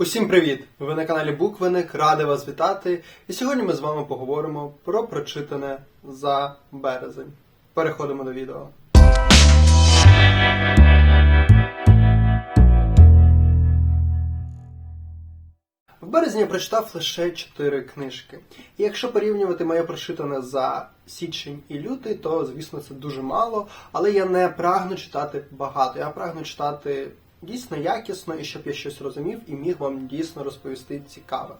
Усім привіт! Ви на каналі Буквеник, радий вас вітати. І сьогодні ми з вами поговоримо про прочитане за березень. Переходимо до відео. В березні я прочитав лише 4 книжки. І якщо порівнювати моє прочитане за січень і лютий, то звісно це дуже мало. Але я не прагну читати багато. Я прагну читати дійсно якісно і щоб я щось розумів і міг вам дійсно розповісти цікаве.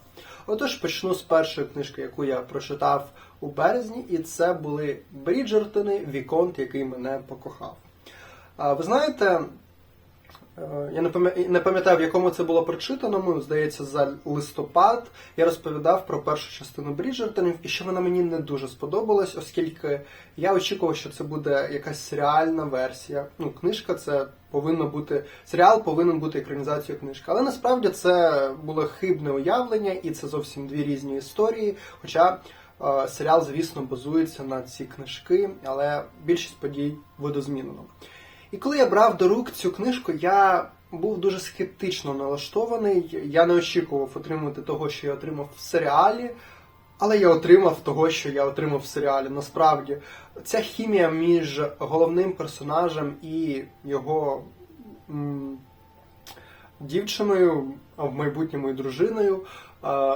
Отож, почну з першої книжки, яку я прочитав у березні, і це були Бріджертони, Віконт, який мене покохав. Ви знаєте, Я не пам'ятаю, в якому це було прочитаному, здається, за листопад. Я розповідав про першу частину Бріджертонів, і що вона мені не дуже сподобалась, оскільки я очікував, що це буде якась серіальна версія. Ну, книжка це повинно бути. Серіал повинен бути екранізацією книжки. Але насправді це було хибне уявлення, і це зовсім дві різні історії. Хоча е, серіал, звісно, базується на ці книжки, але більшість подій видозмінено. І коли я брав до рук цю книжку, я був дуже скептично налаштований. Я не очікував отримати того, що я отримав в серіалі, але я отримав того, що я отримав в серіалі. Насправді, ця хімія між головним персонажем і його м, дівчиною, а в майбутньому і дружиною.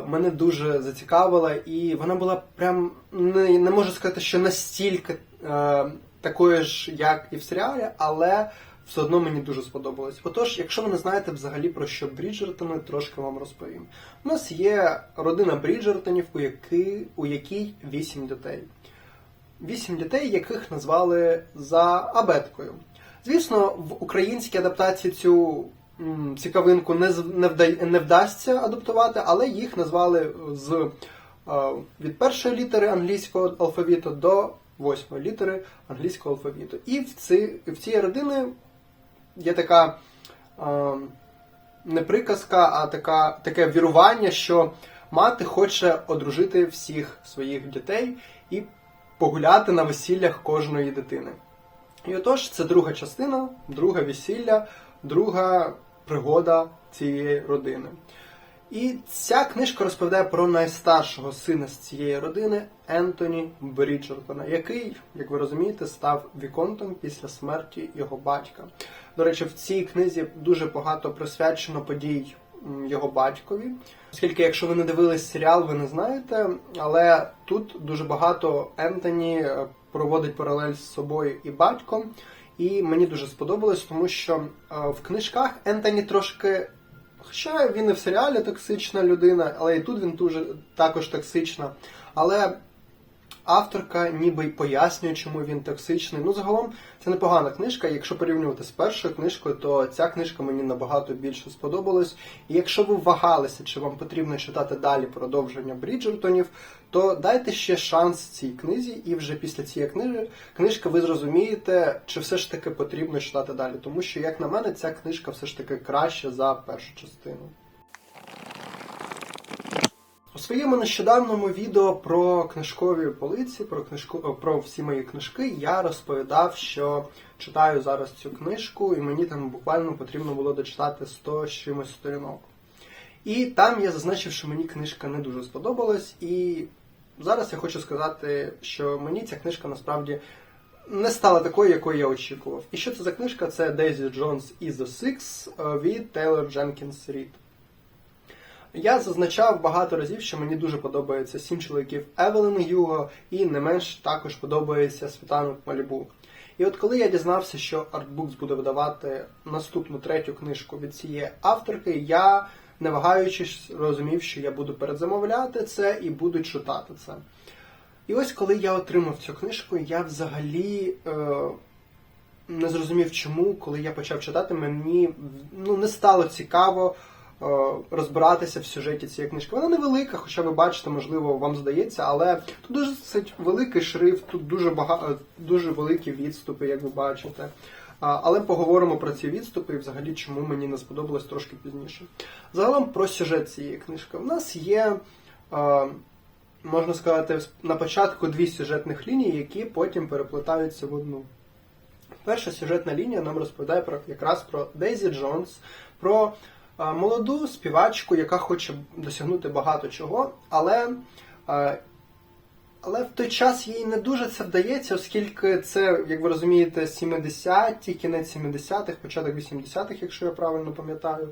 Мене дуже зацікавила, і вона була прям не, не можу сказати, що настільки е, такою ж, як і в серіалі, але все одно мені дуже сподобалось. Отож, якщо ви не знаєте взагалі про що Бріджертони, трошки вам розповім. У нас є родина Бріджертонів, у, які, у якій вісім дітей. Вісім дітей, яких назвали за абеткою. Звісно, в українській адаптації цю м, цікавинку не, не, вда- не вдасться адаптувати, але їх назвали з е, від першої літери англійського алфавіту до восьмої літери англійського алфавіту. І в, ці, в цієї родини є така е, не приказка, а така, таке вірування, що мати хоче одружити всіх своїх дітей і погуляти на весіллях кожної дитини. І отож, це друга частина, друге весілля, друга пригода цієї родини. І ця книжка розповідає про найстаршого сина з цієї родини Ентоні Бріджертона, який, як ви розумієте, став віконтом після смерті його батька. До речі, в цій книзі дуже багато присвячено подій його батькові. Оскільки, якщо ви не дивились серіал, ви не знаєте, але тут дуже багато Ентоні е, проводить паралель з собою і батьком. І мені дуже сподобалось, тому що е, в книжках Ентоні трошки Хоча він і в серіалі токсична людина, але і тут він дуже також токсична. Але авторка ніби й пояснює, чому він токсичний. Ну, загалом, це непогана книжка. Якщо порівнювати з першою книжкою, то ця книжка мені набагато більше сподобалась. І якщо ви вагалися, чи вам потрібно читати далі продовження Бріджертонів, то дайте ще шанс цій книзі, і вже після цієї книжки, книжки ви зрозумієте, чи все ж таки потрібно читати далі. Тому що, як на мене, ця книжка все ж таки краща за першу частину. У своєму нещодавньому відео про книжкові полиці, про книжку про всі мої книжки, я розповідав, що читаю зараз цю книжку, і мені там буквально потрібно було дочитати 100 з чимось сторінок. І там я зазначив, що мені книжка не дуже сподобалась, і зараз я хочу сказати, що мені ця книжка насправді не стала такою, якою я очікував. І що це за книжка? Це Daisy Jones is the Six е, від Тейлор Дженкінс Рід. Я зазначав багато разів, що мені дуже подобається сім чоловіків Евелини Юго, і не менш також подобається світанок Малібу. І от коли я дізнався, що Artbooks буде видавати наступну третю книжку від цієї авторки, я, не вагаючись, розумів, що я буду передзамовляти це і буду читати це. І ось коли я отримав цю книжку, я взагалі е, не зрозумів, чому, коли я почав читати, мені ну, не стало цікаво розбиратися в сюжеті цієї книжки. Вона невелика, хоча ви бачите, можливо, вам здається, але тут дуже великий шрифт, тут дуже багато, дуже великі відступи, як ви бачите. Але поговоримо про ці відступи і взагалі чому мені не сподобалось трошки пізніше. Загалом про сюжет цієї книжки. У нас є, е, можна сказати, на початку дві сюжетних лінії, які потім переплетаються в одну. Перша сюжетна лінія нам розповідає про якраз про Дейзі Джонс, про е, молоду співачку, яка хоче досягнути багато чого, але, е, але в той час їй не дуже це вдається, оскільки це, як ви розумієте, 70-ті, кінець 70-х, початок 80-х, якщо я правильно пам'ятаю,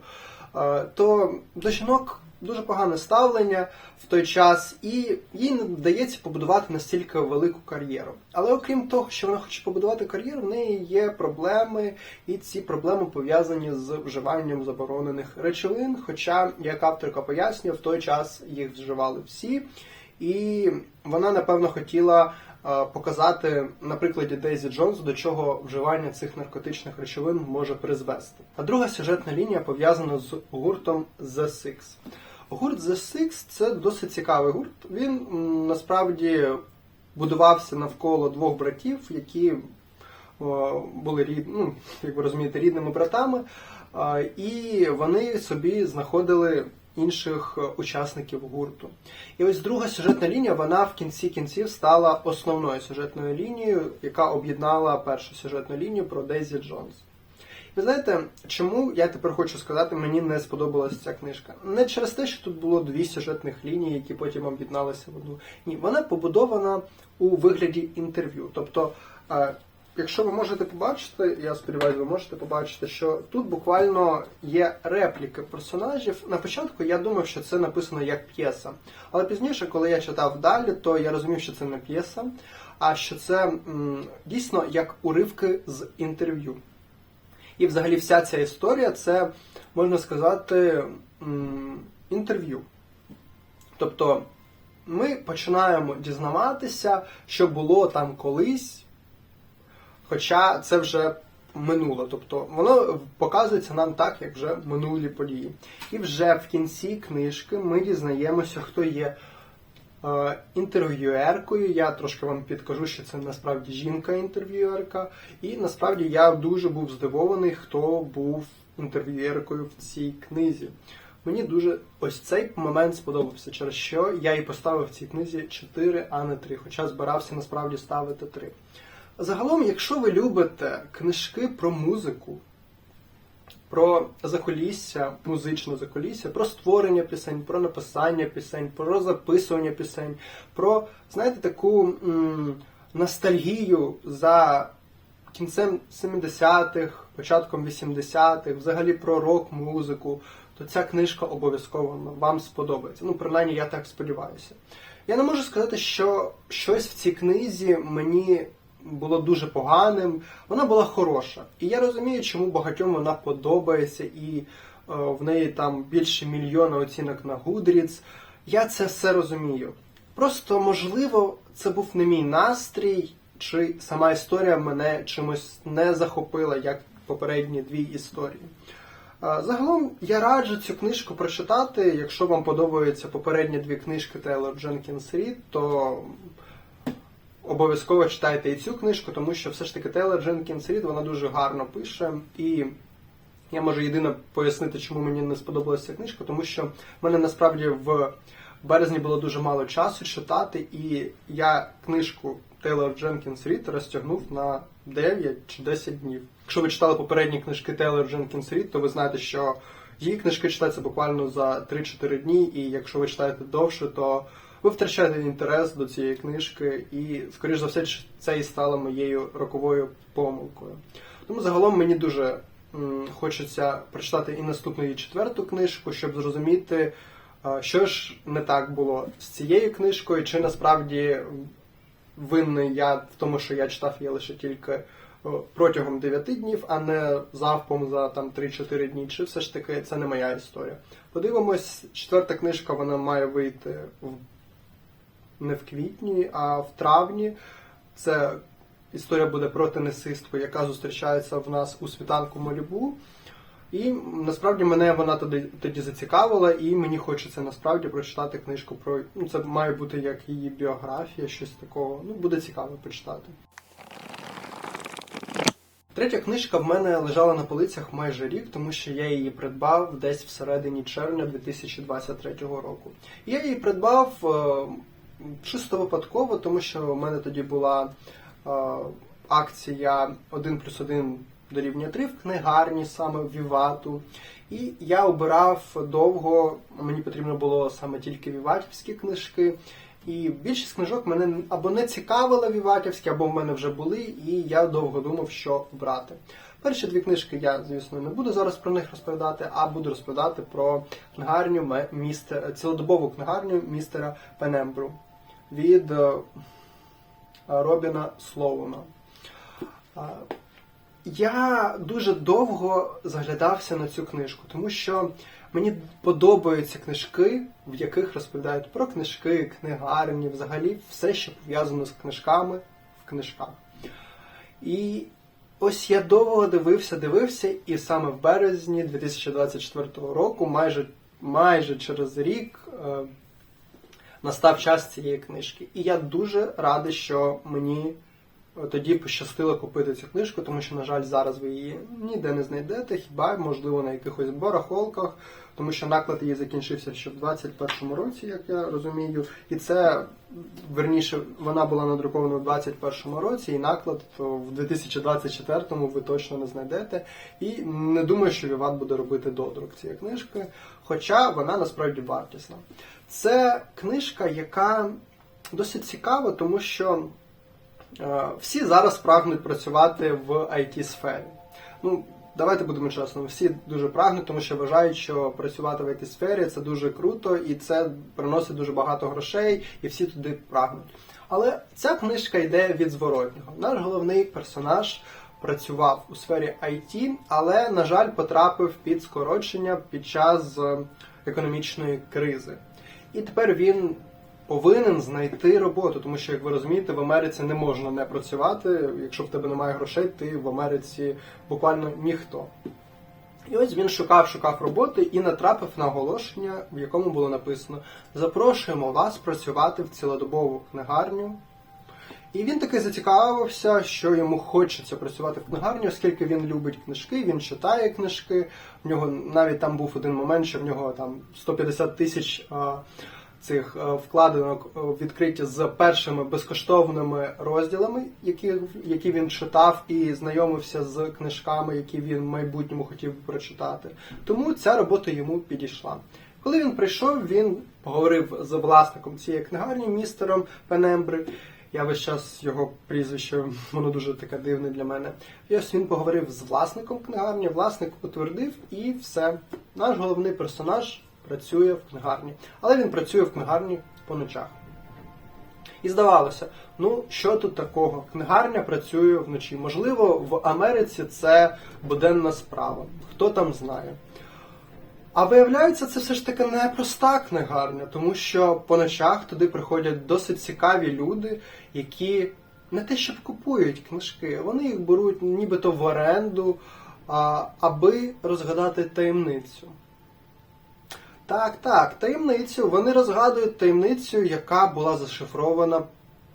е, то до жінок дуже погане ставлення в той час, і їй не вдається побудувати настільки велику кар'єру. Але окрім того, що вона хоче побудувати кар'єру, в неї є проблеми, і ці проблеми пов'язані з вживанням заборонених речовин. Хоча, як авторка пояснює, в той час їх вживали всі, і вона напевно хотіла. е, Показати на прикладі Дейзі Джонс, до чого вживання цих наркотичних речовин може призвести. А друга сюжетна лінія пов'язана з гуртом The Six. Гурт The Six це досить цікавий гурт. Він насправді будувався навколо двох братів, які були рід, ну, як ви розумієте, рідними братами, і вони собі знаходили інших е, учасників гурту. І ось друга сюжетна лінія, вона в кінці кінців стала основною сюжетною лінією, яка об'єднала першу сюжетну лінію про Дейзі Джонс. Ви знаєте, чому я тепер хочу сказати, мені не сподобалася ця книжка? Не через те, що тут було дві сюжетних лінії, які потім об'єдналися в одну. Ні, вона побудована у вигляді інтерв'ю. Тобто, е, якщо ви можете побачити, я сподіваюся, ви можете побачити, що тут буквально є репліки персонажів. На початку я думав, що це написано як п'єса. Але пізніше, коли я читав далі, то я розумів, що це не п'єса, а що це дійсно як уривки з інтерв'ю. І взагалі вся ця історія це, можна сказати, інтерв'ю. Тобто ми починаємо дізнаватися, що було там колись, хоча це вже минуло. Тобто воно показується нам так, як вже минулі події. І вже в кінці книжки ми дізнаємося, хто є інтерв'юеркою. Я трошки вам підкажу, що це насправді жінка-інтерв'юерка. І насправді я дуже був здивований, хто був інтерв'юеркою в цій книзі. Мені дуже ось цей момент сподобався, через що я і поставив цій книзі 4, а не 3, хоча збирався насправді ставити 3. Загалом, якщо ви любите книжки про музику, про заколісся, музичне заколісся, про створення пісень, про написання пісень, про записування пісень, про, знаєте, таку м, ностальгію за кінцем 70-х, початком 80-х, взагалі про рок-музику, то ця книжка обов'язково вам сподобається. Ну, принаймні, я так сподіваюся. Я не можу сказати, що щось в цій книзі мені було дуже поганим. Вона була хороша. І я розумію, чому багатьом вона подобається, і е, в неї там більше мільйона оцінок на Goodreads. Я це все розумію. Просто, можливо, це був не мій настрій, чи сама історія мене чимось не захопила, як попередні дві історії. Е, Загалом я раджу цю книжку прочитати. Якщо вам подобаються попередні дві книжки Тейлор Дженкінс Рід, то обов'язково читайте і цю книжку, тому що все ж таки Тейлор Дженкінс Рід вона дуже гарно пише. І я можу єдине пояснити, чому мені не сподобалася ця книжка, тому що в мене насправді в березні було дуже мало часу читати, і я книжку Тейлор Дженкінс Рід розтягнув на 9 чи 10 днів. Якщо ви читали попередні книжки Тейлор Дженкінс Рід, то ви знаєте, що її книжки читаються буквально за 3-4 дні, і якщо ви читаєте довше, то ви втрачаєте інтерес до цієї книжки, і, скоріш за все, це і стало моєю роковою помилкою. Тому загалом мені дуже хочеться прочитати і наступну і четверту книжку, щоб зрозуміти, е, що ж не так було з цією книжкою, чи насправді винний я в тому, що я читав її лише тільки протягом 9 днів, а не завпом за там 3-4 дні. Чи все ж таки це не моя історія? Подивимось, четверта книжка вона має вийти в не в квітні, а в травні. Це історія буде про тенісистку, яка зустрічається в нас у світанку Малібу. І насправді мене вона тоді, тоді зацікавила, і мені хочеться насправді прочитати книжку про. Ну, це має бути як її біографія, щось такого. Ну, буде цікаво почитати. Третя книжка в мене лежала на полицях майже рік, тому що я її придбав десь всередині червня 2023 року. Я її придбав е, чисто випадково, тому що в мене тоді була е, акція 1 плюс 1 дорівнює 3 в книгарні, саме в Вівату. І я обирав довго, мені потрібно було саме тільки віватівські книжки. І більшість книжок мене або не цікавили віватівські, або в мене вже були, і я довго думав, що брати. Перші дві книжки я, звісно, не буду зараз про них розповідати, а буду розповідати про книгарню містера, цілодобову книгарню містера Пенембру від е, Робіна Слоуна. Я дуже довго заглядався на цю книжку, тому що мені подобаються книжки, в яких розповідають про книжки, книгарні, взагалі все, що пов'язано з книжками в книжках. І ось я довго дивився, дивився, і саме в березні 2024 року, майже, майже через рік, е, настав час цієї книжки. І я дуже радий, що мені тоді пощастило купити цю книжку, тому що, на жаль, зараз ви її ніде не знайдете, хіба можливо на якихось барахолках, тому що наклад її закінчився ще в 21-му році, як я розумію. І це верніше вона була надрукована в 21-му році, і наклад в 2024-му ви точно не знайдете. І не думаю, що Віват буде робити додрук цієї книжки, хоча вона насправді вартісна. Це книжка, яка досить цікава, тому що. Е, Всі зараз прагнуть працювати в it сфері Ну, давайте будемо чесними, всі дуже прагнуть, тому що вважають, що працювати в it сфері це дуже круто і це приносить дуже багато грошей, і всі туди прагнуть. Але ця книжка йде від зворотнього. Наш головний персонаж працював у сфері IT, але, на жаль, потрапив під скорочення під час е, економічної кризи. І тепер він повинен знайти роботу, тому що, як ви розумієте, в Америці не можна не працювати. Якщо в тебе немає грошей, ти в Америці буквально ніхто. І ось він шукав, шукав роботи і натрапив на оголошення, в якому було написано: Запрошуємо вас працювати в цілодобову книгарню. І він таки зацікавився, що йому хочеться працювати в книгарні, оскільки він любить книжки, він читає книжки. В нього навіть там був один момент, що в нього там 150 тисяч цих а, вкладинок відкриті з першими безкоштовними розділами, які, які він читав і знайомився з книжками, які він в майбутньому хотів прочитати. Тому ця робота йому підійшла. Коли він прийшов, він поговорив з власником цієї книгарні, містером Пенембри. Я весь час його прізвище, воно дуже таке дивне для мене. І ось він поговорив з власником книгарні, власник потвердив, і все. Наш головний персонаж працює в книгарні. Але він працює в книгарні по ночах. І здавалося, ну що тут такого? Книгарня працює вночі. Можливо, в Америці це буденна справа. Хто там знає. А виявляється, це все ж таки не проста книгарня, тому що по ночах туди приходять досить цікаві люди, які не те, щоб купують книжки, вони їх беруть нібито в оренду, аби розгадати таємницю. Так, так, таємницю. Вони розгадують таємницю, яка була зашифрована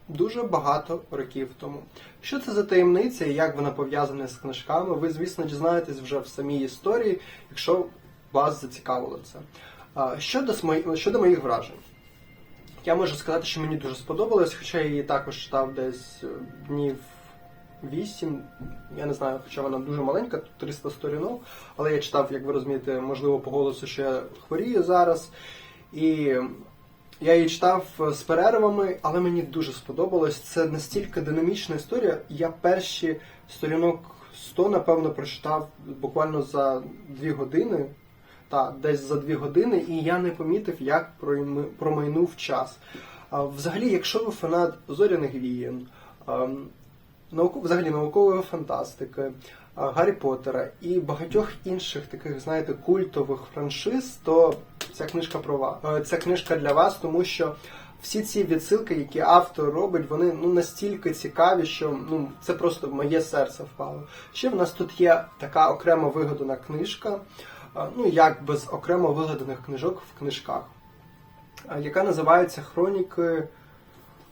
дуже багато років тому. Що це за таємниця і як вона пов'язана з книжками, ви, звісно, дізнаєтесь вже в самій історії, якщо вас зацікавило це. Щодо, щодо моїх вражень. Я можу сказати, що мені дуже сподобалось, хоча я її також читав десь е, днів 8, я не знаю, хоча вона дуже маленька, тут 300 сторінок, але я читав, як ви розумієте, можливо, по голосу, що я хворію зараз. І я її читав з перервами, але мені дуже сподобалось. Це настільки динамічна історія. Я перші сторінок 100, напевно, прочитав буквально за 2 години. Та, десь за 2 години, і я не помітив, як промайнув час. Взагалі, якщо ви фанат зоряних вієн, ем, взагалі наукової фантастики, Гаррі Поттера і багатьох інших таких, знаєте, культових франшиз, то ця книжка про вас. Е, Ця книжка для вас, тому що всі ці відсилки, які автор робить, вони ну настільки цікаві, що ну це просто моє серце впало. Ще в нас тут є така окремо вигадана книжка, е, ну як без окремо вигаданих книжок в книжках, яка називається Хроніки.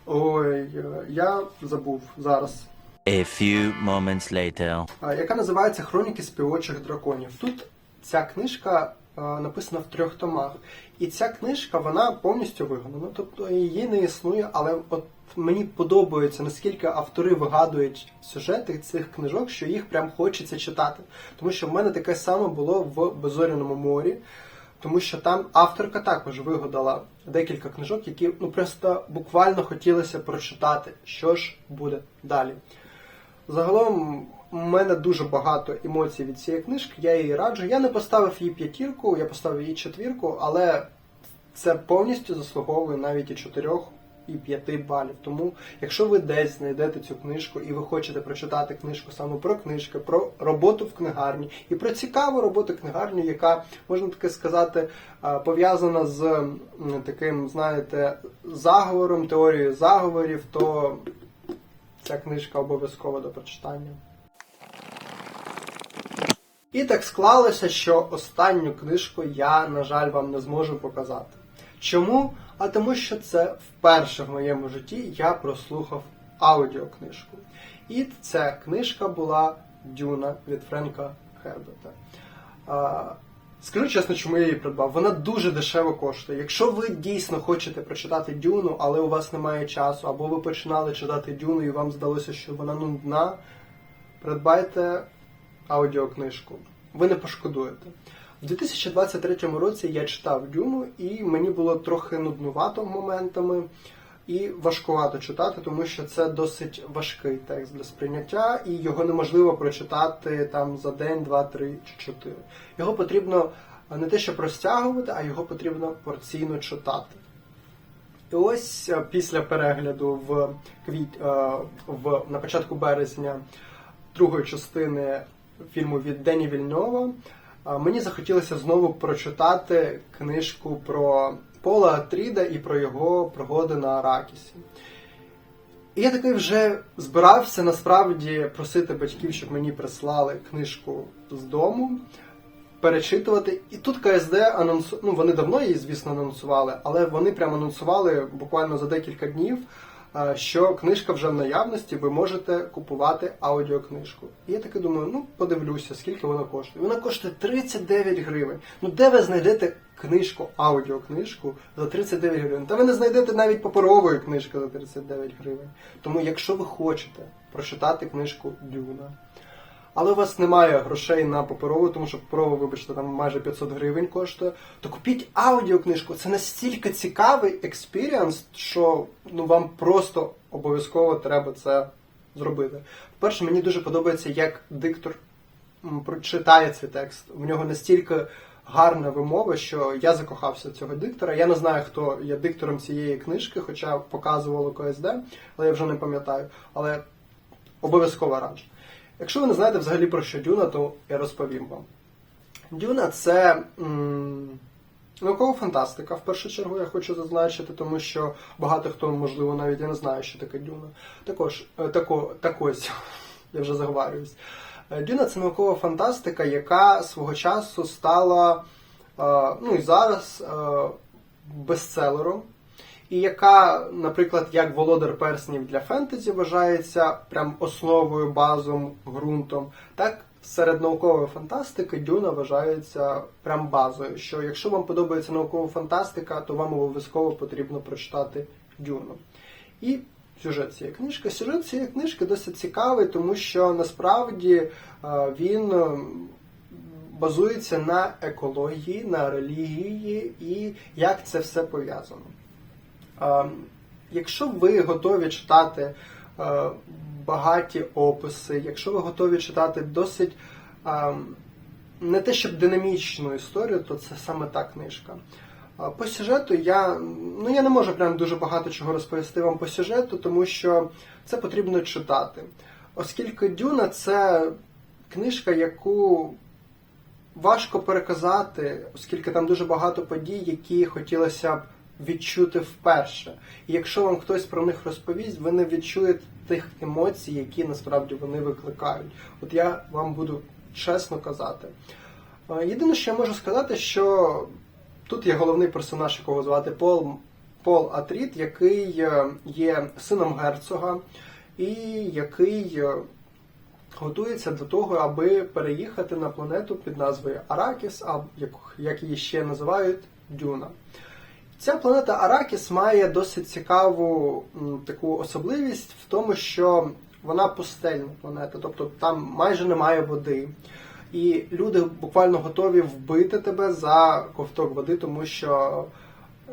Ой, я забув зараз. A few moments later. яка називається Хроніки співочих драконів. Тут ця книжка написана в трьох томах. І ця книжка вона повністю вигадана. Тобто її не існує, але от мені подобається, наскільки автори вигадують сюжети цих книжок, що їх прям хочеться читати. Тому що в мене таке саме було в Безоряному морі. Тому що там авторка також вигадала декілька книжок, які ну просто буквально хотілося прочитати, що ж буде далі. Загалом у мене дуже багато емоцій від цієї книжки, я її раджу. Я не поставив їй п'ятірку, я поставив їй четвірку, але це повністю заслуговує навіть і чотирьох і п'яти балів. Тому, якщо ви десь знайдете цю книжку і ви хочете прочитати книжку саме про книжки, про роботу в книгарні і про цікаву роботу книгарні, яка можна таки сказати е, пов'язана з таким, знаєте, заговором, теорією заговорів, то ця книжка обов'язкова до прочитання. І так склалося, що останню книжку я, на жаль, вам не зможу показати. Чому? А тому, що це вперше в моєму житті я прослухав аудіокнижку. І ця книжка була Дюна від Френка Херберта. А, Скажу чесно, чому я її придбав. Вона дуже дешево коштує. Якщо ви дійсно хочете прочитати Дюну, але у вас немає часу, або ви починали читати Дюну і вам здалося, що вона нудна, придбайте аудіокнижку. Ви не пошкодуєте. У 2023 році я читав Дюну, і мені було трохи нуднувато моментами і важкувато читати, тому що це досить важкий текст для сприйняття, і його неможливо прочитати там за день, два, три чи чотири. Його потрібно не те, щоб розтягувати, а його потрібно порційно читати. І ось е, після перегляду в квіт е, в на початку березня другої частини фільму від Дені Вільнова, е, мені захотілося знову прочитати книжку про Пола Атріда і про його пригоди на Аракісі. І я такий вже збирався насправді просити батьків, щоб мені прислали книжку з дому, перечитувати. І тут КСД анонсу... ну вони давно її, звісно, анонсували, але вони прямо анонсували буквально за декілька днів, що книжка вже в наявності, ви можете купувати аудіокнижку. І я таки думаю, ну подивлюся, скільки вона коштує. Вона коштує 39 гривень. Ну де ви знайдете книжку, аудіокнижку за 39 гривень? Та ви не знайдете навіть паперової книжки за 39 гривень. Тому, якщо ви хочете прочитати книжку Дюна, але у вас немає грошей на паперову, тому що паперова, вибачте, там майже 500 гривень коштує, то купіть аудіокнижку. Це настільки цікавий експіріанс, що ну, вам просто обов'язково треба це зробити. По-перше, мені дуже подобається, як диктор прочитає цей текст. В нього настільки гарна вимова, що я закохався цього диктора. Я не знаю, хто є диктором цієї книжки, хоча показувало КСД, але я вже не пам'ятаю. Але обов'язково раджу. Якщо ви не знаєте взагалі про що Дюна, то я розповім вам. Дюна це м, наукова фантастика, в першу чергу я хочу зазначити, тому що багато хто, можливо, навіть і не знає, що таке Дюна. Також, е, тако, так ось, я вже заговарююсь. Е, Дюна це наукова фантастика, яка свого часу стала, е, ну і зараз, бестселером і яка, наприклад, як володар перснів для фентезі вважається прям основою, базом, ґрунтом, так серед наукової фантастики Дюна вважається прям базою. Що якщо вам подобається наукова фантастика, то вам обов'язково потрібно прочитати Дюну. І сюжет цієї книжки. Сюжет цієї книжки досить цікавий, тому що насправді е, він базується на екології, на релігії і як це все пов'язано. Якщо ви готові читати е, багаті описи, якщо ви готові читати досить е, не те, щоб динамічну історію, то це саме та книжка. По сюжету я, ну, я не можу прям дуже багато чого розповісти вам по сюжету, тому що це потрібно читати. Оскільки Дюна це книжка, яку важко переказати, оскільки там дуже багато подій, які хотілося б відчути вперше. І якщо вам хтось про них розповість, ви не відчуєте тих емоцій, які насправді вони викликають. От я вам буду чесно казати. Е, Єдине, що я можу сказати, що тут є головний персонаж, якого звати Пол, Пол Атріт, який е, є сином герцога, і який е, готується до того, аби переїхати на планету під назвою Аракіс, а як, як її ще називають Дюна. Ця планета Аракіс має досить цікаву таку особливість в тому, що вона пустельна планета, тобто там майже немає води. І люди буквально готові вбити тебе за ковток води, тому що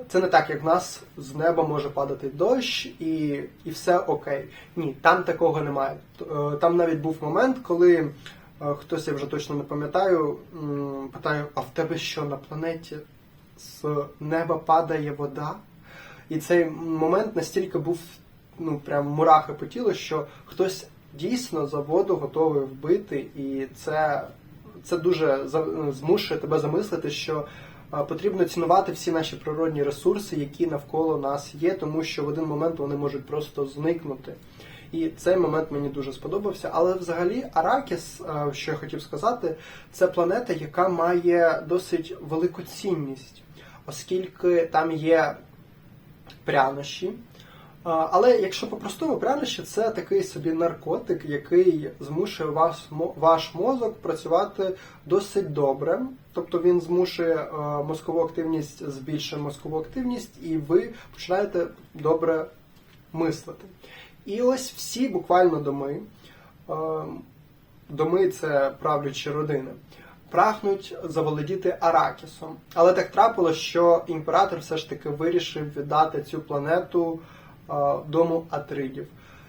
це не так, як в нас з неба може падати дощ і, і все окей. Ні, там такого немає. Е, Там навіть був момент, коли е, хтось, я вже точно не пам'ятаю, м, питає, а в тебе що на планеті з неба падає вода? І цей момент настільки був ну прям мурахи по тілу, що хтось дійсно за воду готовий вбити, і це, це дуже змушує тебе замислити, що потрібно цінувати всі наші природні ресурси, які навколо нас є, тому що в один момент вони можуть просто зникнути. І цей момент мені дуже сподобався. Але взагалі Аракіс, що я хотів сказати, це планета, яка має досить велику цінність, оскільки там є прянощі. Але якщо по-простому, прянощі це такий собі наркотик, який змушує вас, ваш мозок працювати досить добре. Тобто він змушує мозкову активність, збільшує мозкову активність, і ви починаєте добре мислити. І ось всі буквально доми, доми це правлячі родини, прагнуть заволодіти Аракісом. Але так трапилось, що імператор все ж таки вирішив віддати цю планету дому Атридів.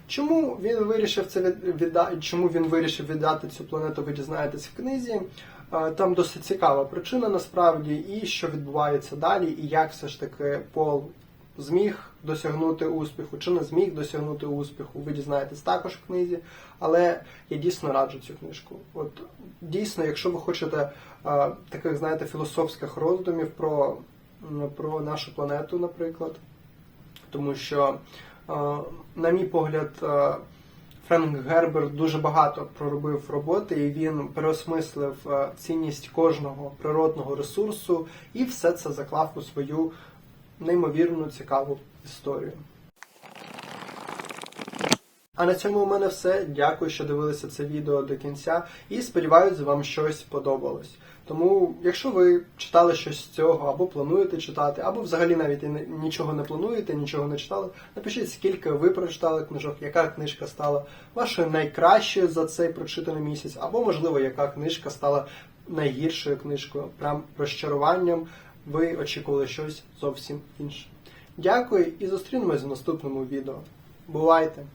Чому він вирішив це від- відда... Чому він вирішив віддати цю планету, ви дізнаєтесь в книзі. Там досить цікава причина насправді, і що відбувається далі, і як все ж таки Пол зміг досягнути успіху, чи не зміг досягнути успіху, ви дізнаєтесь також в книзі. Але я дійсно раджу цю книжку. От дійсно, якщо ви хочете е, таких, знаєте, філософських роздумів про, про нашу планету, наприклад, тому що, е, на мій погляд, е, Френк Гербер дуже багато проробив роботи, і він переосмислив цінність кожного природного ресурсу і все це заклав у свою неймовірну цікаву історію. А на цьому у мене все. Дякую, що дивилися це відео до кінця, і сподіваюся, вам щось сподобалось. Тому, якщо ви читали щось з цього, або плануєте читати, або взагалі навіть нічого не плануєте, нічого не читали, напишіть, скільки ви прочитали книжок, яка книжка стала вашою найкращою за цей прочитаний місяць, або, можливо, яка книжка стала найгіршою книжкою, прям розчаруванням. Ви очікували щось зовсім інше. Дякую і зустрінемось в наступному відео. Бувайте!